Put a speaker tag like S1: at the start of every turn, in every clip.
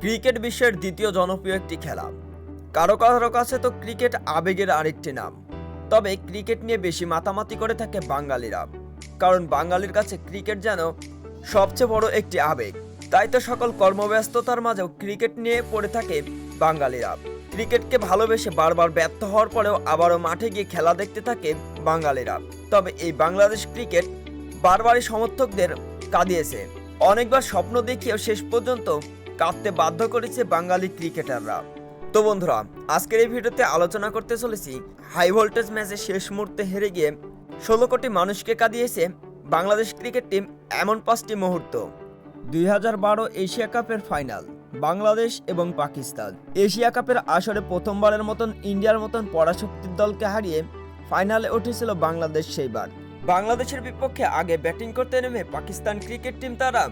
S1: Cricket বিশ্বের দ্বিতীয় জনপ্রিয় একটি খেলা। কারও কারও কাছে তো ক্রিকেট আবেগের আরেকটি নাম। তবে ক্রিকেট নিয়ে বেশি মাতামাতি করে থাকে বাঙালিরা। কারণ বাঙালির কাছে ক্রিকেট যেন সবচেয়ে বড় একটি আবেগ। তাই তো সকল কর্মব্যস্ততার মাঝেও ক্রিকেট নিয়ে পড়ে থাকে বাঙালিরা। ক্রিকেটকে ভালোবেসে বারবার ব্যর্থ হওয়ার পরেও আবারও মাঠে গিয়ে খেলা দেখতে থাকে বাঙালিরা। তবে এই বাংলাদেশ ক্রিকেট বারবারই সমর্থকদের কাঁদিয়েছে। অনেকবার স্বপ্ন দেখিয়েও শেষ পর্যন্ত কাঁদতে বাধ্য করেছে বাঙালি ক্রিকেটাররা। তো বন্ধুরা, আজকের এই ভিডিওতে আলোচনা করতে চলেছি হাই ভোল্টেজ ম্যাচে শেষ মুহূর্তে হেরে গিয়ে ষোলো কোটি মানুষকে কাঁদিয়েছে বাংলাদেশ ক্রিকেট টিম এমন পাঁচটি মুহূর্ত। দুই হাজার বারো এশিয়া কাপের ফাইনাল, বাংলাদেশ এবং পাকিস্তান। এশিয়া কাপের আসরে প্রথমবারের মতন ইন্ডিয়ার মতন পরাশক্তির দলকে হারিয়ে ফাইনালে উঠেছিল বাংলাদেশ সেইবার। বাংলাদেশের বিপক্ষে আগে ব্যাটিং করতে নেমে পাকিস্তান ক্রিকেট টিম তারা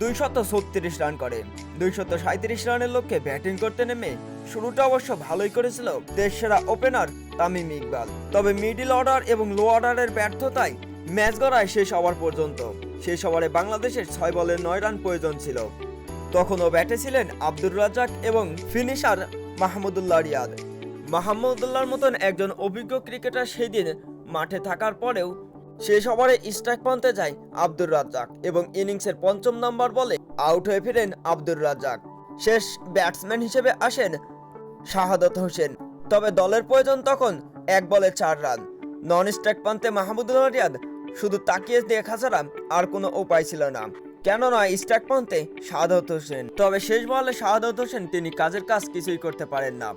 S1: দুইশত ছত্রিশ রান করে। দুইশত সাঁত্রিশ রানের লক্ষ্যে ব্যাটিং করতে নেমে শুরুটা অবশ্য ভালোই করেছিল দেশ সেরা ওপেনার তামিম ইকবাল। তবে মিডিল অর্ডার এবং লো অর্ডারের ব্যর্থতায় ম্যাচ গড়ায় শেষ ওভার পর্যন্ত। শেষ ওভারে বাংলাদেশের ছয় বলে নয় রান প্রয়োজন ছিল। তখনও ব্যাটে ছিলেন আব্দুর রাজ্জাক এবং ফিনিশার মাহমুদুল্লাহ রিয়াদ। মাহমুদুল্লাহর মতন একজন অভিজ্ঞ ক্রিকেটার সেই দিন মাঠে থাকার পরেও শেষ ওভারে স্ট্রাইক পান্তে যায় আব্দুর রাজ্জাক এবং ইনিংসের পঞ্চম নম্বর বলে আউট হয়ে ফিরেন আব্দুর রাজ্জাক। শেষ ব্যাটসম্যান হিসেবে আসেন শাহাদত হোসেন। তবে দলের প্রয়োজন তখন এক বলে চার রান। নন স্ট্রাইক পান্তে মাহমুদুল্লাহ রিয়াদ শুধু তাকিয়ে দেখা ছাড়া আর কোনো উপায় ছিল না। কেননা স্ট্রাইক পান্তে শাহাদত হোসেন। তবে শেষ বলে শাহাদত হোসেন তিনি কাজের কাজ কিছুই করতে পারেন না।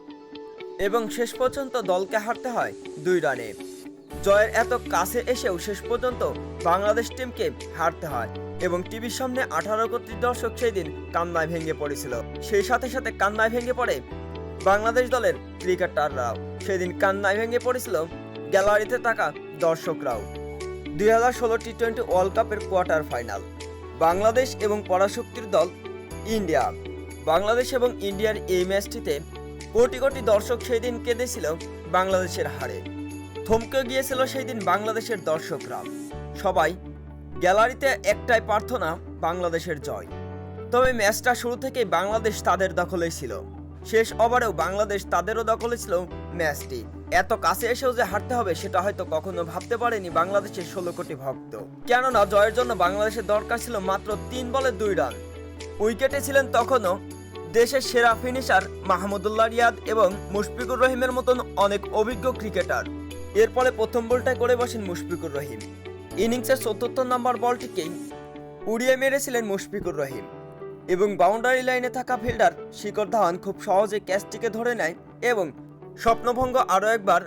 S1: এবং শেষ পর্যন্ত দলকে হারতে হয় দুই রানে। জয়ের এত কাছে এসেও শেষ পর্যন্ত বাংলাদেশ টিমকে হারতে হয় এবং টিভির সামনে আঠারো কোটি দর্শক সেই দিন কান্নায় ভেঙে পড়েছিল। সেই সাথে সাথে কান্নায় ভেঙে পড়ে বাংলাদেশ দলের ক্রিকেটাররাও। সেদিন কান্নায় ভেঙে পড়েছিল গ্যালারিতে থাকা দর্শকরাও। দুই হাজার ষোলো টি টোয়েন্টি ওয়ার্ল্ড কাপের কোয়ার্টার ফাইনাল। বাংলাদেশ এবং পরাশক্তির দল ইন্ডিয়া। বাংলাদেশ এবং ইন্ডিয়ার এই ম্যাচটিতে কোটি কোটি দর্শক সেই দিন কেঁদেছিল বাংলাদেশের হারে। থমকে গিয়েছিল সেই দিন বাংলাদেশের দর্শকরা। সবাই গ্যালারিতে একটাই প্রার্থনা, বাংলাদেশের জয়। তবে ম্যাচটা শুরু থেকেই বাংলাদেশ তাদের দখলে ছিল। শেষ ওভারেও বাংলাদেশ তাদেরও দখলে ছিল ম্যাচটি। এত কাছে এসেও যে হারতে হবে, সেটা হয়তো কখনো ভাবতে পারেনি বাংলাদেশের ষোলো কোটি ভক্ত। কেননা জয়ের জন্য বাংলাদেশের দরকার ছিল মাত্র তিন বলে দুই রান। উইকেটে ছিলেন তখনও দেশের সেরা ফিনিশার মাহমুদুল্লাহ রিয়াদ এবং মুশফিকুর রহিমের মতন অনেক অভিজ্ঞ ক্রিকেটার। এর ফলে প্রথম বলটায় করে বসেন মুশফিকুর রহিম। ইনিংসের চতুর্থ নম্বর বলটিকেই উড়িয়ে মেরেছিলেন মুশফিকুর রহিম। এবং বাউন্ডারি লাইনে থাকা ফিল্ডার শিকর ধাওয়ান খুব সহজে ক্যাচটিকে ধরে নেয় এবং স্বপ্নভঙ্গ আরও একবার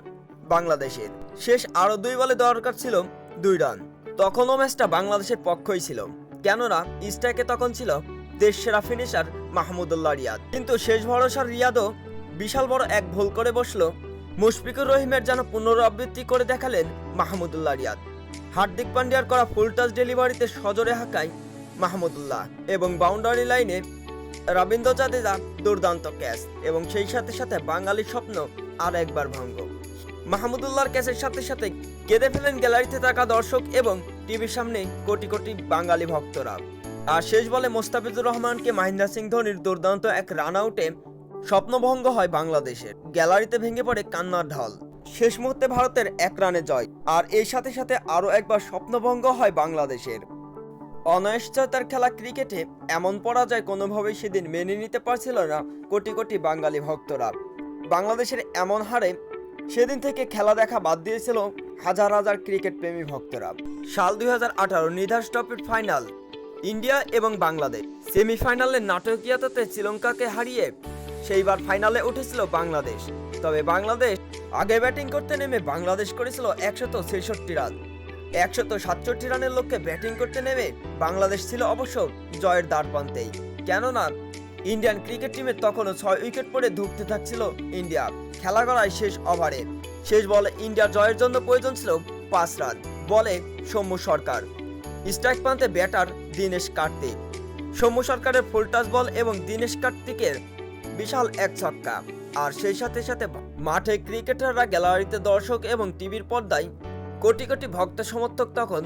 S1: বাংলাদেশের। শেষ আরও দুই বলে দরকার ছিল দুই রান। তখনও ম্যাচটা বাংলাদেশের পক্ষই ছিল। কেননা, স্ট্রাইকে তখন ছিল দেশ সেরা ফিনিশার মাহমুদুল্লাহ রিয়াদ। কিন্তু শেষ ভরসার রিয়াদও বিশাল বড় এক ভুল করে বসল মুশফিকুর রহিমের যেন পুনরাবৃত্তি করে দেখালেন মাহমুদুল্লাহ রিয়াদ। হার্দিক পান্ডিয়ার করা ফুল টাচ ডেলিভারিতে সজোরে হাঁকায় মাহমুদুল্লাহ এবং বাউন্ডারি লাইনে রবীন্দ্র জাদেজা দুর্দান্ত ক্যাচ এবং সেই সাথে সাথে বাঙালির স্বপ্ন আর একবার ভঙ্গ। মাহমুদুল্লাহর ক্যাচের সাথে সাথে কেঁদে ফেলেন গ্যালারিতে থাকা দর্শক এবং টিভির সামনে কোটি কোটি বাঙালি ভক্তরা। আর শেষ বলে মোস্তাফিজুর রহমানকে মাহিন্দা সিং ধোনির দুর্দান্ত এক রান আউটে স্বপ্নভঙ্গ হয় বাংলাদেশের। গ্যালারিতে ভেঙে পড়ে কান্নার ঢল। শেষ মুহূর্তে ভারতের এক রানে জয়। আর এর সাথে সাথে আরও একবার স্বপ্নভঙ্গ হয় বাংলাদেশের। অনিশ্চয়তার খেলা ক্রিকেটে এমন পরাজয় কোনোভাবেই সেদিন মেনে নিতে পারছিল না কোটি কোটি বাঙালি ভক্তরা। বাংলাদেশের এমন হারে সেদিন থেকে খেলা দেখা বাদ দিয়েছিল হাজার হাজার ক্রিকেট প্রেমী ভক্তরা। সাল দুই হাজার আঠারো নিধাস ট্রফির ফাইনাল, ইন্ডিয়া এবং বাংলাদেশ। সেমিফাইনালে নাটকীয়তাতে শ্রীলঙ্কাকে হারিয়ে সেইবার ফাইনালে উঠেছিল বাংলাদেশ। তবে বাংলাদেশ আগে ব্যাটিং করতে নেমে বাংলাদেশ করেছিল একশত ছেষট্টি রান। একশত সাতষট্টি রানের লক্ষ্যে ব্যাটিং করতে নেমে বাংলাদেশ ছিল অবশ্য জয়ের দ্বার প্রান্তেই কেননা, ইন্ডিয়ান ক্রিকেট টিমের তখনও ছয় উইকেট পড়ে ধুঁকতে থাকছিল ইন্ডিয়া। খেলা করায় শেষ ওভারে। শেষ বলে ইন্ডিয়ার জয়ের জন্য প্রয়োজন ছিল পাঁচ রান, বলে সৌম্য সরকার। স্ট্রাইক প্রান্তে ব্যাটার দীনেশ কার্তিক। সৌম্য সরকারের ফুল টাচ বল এবং দীনেশ কার্তিকের বিশাল এক ছক্কা। আর সেই সাথে সাথে মাঠে ক্রিকেটাররা গ্যালারিতে দর্শক এবং টিভির পর্দায় কোটি কোটি ভক্ত সমর্থক তখন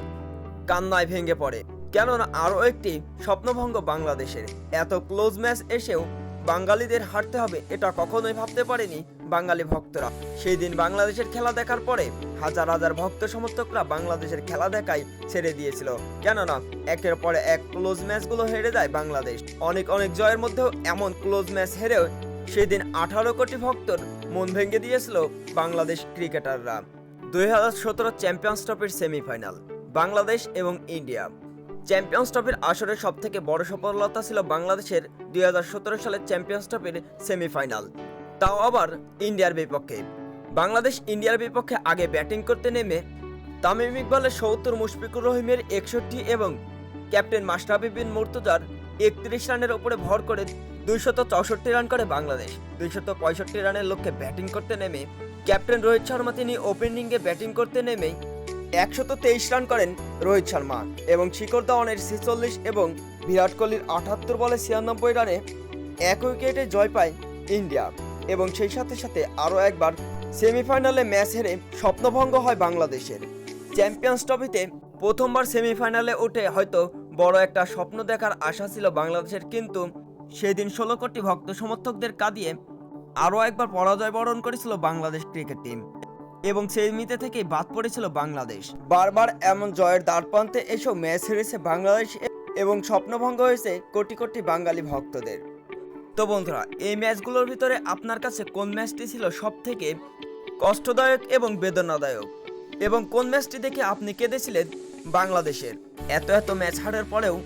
S1: কান্নায় ভেঙে পড়ে। কেননা আরও একটি স্বপ্নভঙ্গ বাংলাদেশের। এত ক্লোজ ম্যাচ এসেও বাঙালিদের হারতে হবে, এটা কখনোই ভাবতে পারেনি বাঙালি ভক্তরা। সেই দিন বাংলাদেশের খেলা দেখার পরে হাজার হাজার ভক্ত সমর্থকরা বাংলাদেশের খেলা দেখাই ছেড়ে দিয়েছিল। কেননা, একের পরে এক ক্লোজ ম্যাচগুলো হেরে যায় বাংলাদেশ। অনেক অনেক জয়ের মধ্যেও এমন ক্লোজ ম্যাচ হেরেও সেদিন আঠারো কোটি ভক্তর মন ভেঙে দিয়েছিল বাংলাদেশ ক্রিকেটাররা। দুই হাজার সতেরো চ্যাম্পিয়ন্স ট্রফির সেমিফাইনাল বাংলাদেশ এবং ইন্ডিয়া। চ্যাম্পিয়ন্স ট্রফির আসরের সব থেকে বড় সফলতা ছিল বাংলাদেশের দুই হাজার সতেরো সালের চ্যাম্পিয়ন্স ট্রফির সেমিফাইনাল। তাও আবার ইন্ডিয়ার বিপক্ষে। বাংলাদেশ ইন্ডিয়ার বিপক্ষে আগে ব্যাটিং করতে নেমে তামিম ইকবালের সত্তর, মুশফিকুর রহিমের একষট্টি এবং ক্যাপ্টেন মাশরাফি বিন মুর্তজার একত্রিশ রানের ওপরে ভর করে দুইশত চৌষট্টি রান করে বাংলাদেশ। দুইশত পঁয়ষট্টি রানের লক্ষ্যে ব্যাটিং করতে নেমে ক্যাপ্টেন রোহিত শর্মা, তিনি ওপেনিংয়ে ব্যাটিং করতে নেমেই একশত তেইশ রান করেন রোহিত শর্মা এবং শিখর ধাওয়ানের ছেচল্লিশ এবং বিরাট কোহলির আটাত্তর বলে ছিয়ানব্বই রানে এক উইকেটে জয় পায় ইন্ডিয়া এবং সেই সাথে সাথে আরও একবার সেমিফাইনালে ম্যাচ হেরে স্বপ্নভঙ্গ হয় বাংলাদেশের। চ্যাম্পিয়ন্স ট্রফিতে প্রথমবার সেমিফাইনালে উঠে হয়তো বড় একটা স্বপ্ন দেখার আশা ছিল বাংলাদেশের, কিন্তু সেদিন ষোলো কোটি ভক্ত সমর্থকদের কাঁদিয়ে আরও একবার পরাজয় বরণ করেছিল বাংলাদেশ ক্রিকেট টিম। এবং সেই মিতে থেকেই বাদ পড়েছিল বাংলাদেশ। বারবার এমন জয়ের দ্বারপ্রান্তে এসব ম্যাচ হেরেছে বাংলাদেশ এবং স্বপ্নভঙ্গ হয়েছে কোটি কোটি বাঙালি ভক্তদের। তো বন্ধুরা এই ম্যাচগুলোর ভিতরে আপনার কাছে কোন ম্যাচটি ছিল সব থেকে কষ্টদায়ক এবং বেদনাদায়ক? এবং কোন ম্যাচটি দেখে আপনি কেঁদেছিলেন বাংলাদেশের? এত এত ম্যাচ হারার পরেও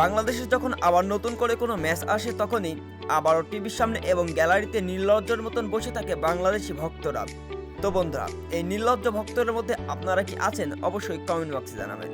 S1: বাংলাদেশে যখন আবার নতুন করে কোনো ম্যাচ আসে তখনই আবারও টিভির সামনে এবং গ্যালারিতে নির্লজ্জের মতন বসে থাকে বাংলাদেশি ভক্তরা। তো বন্ধুরা এই নির্লজ্জ ভক্তদের মধ্যে আপনারা কি আছেন? অবশ্যই কমেন্ট বক্সে জানাবেন।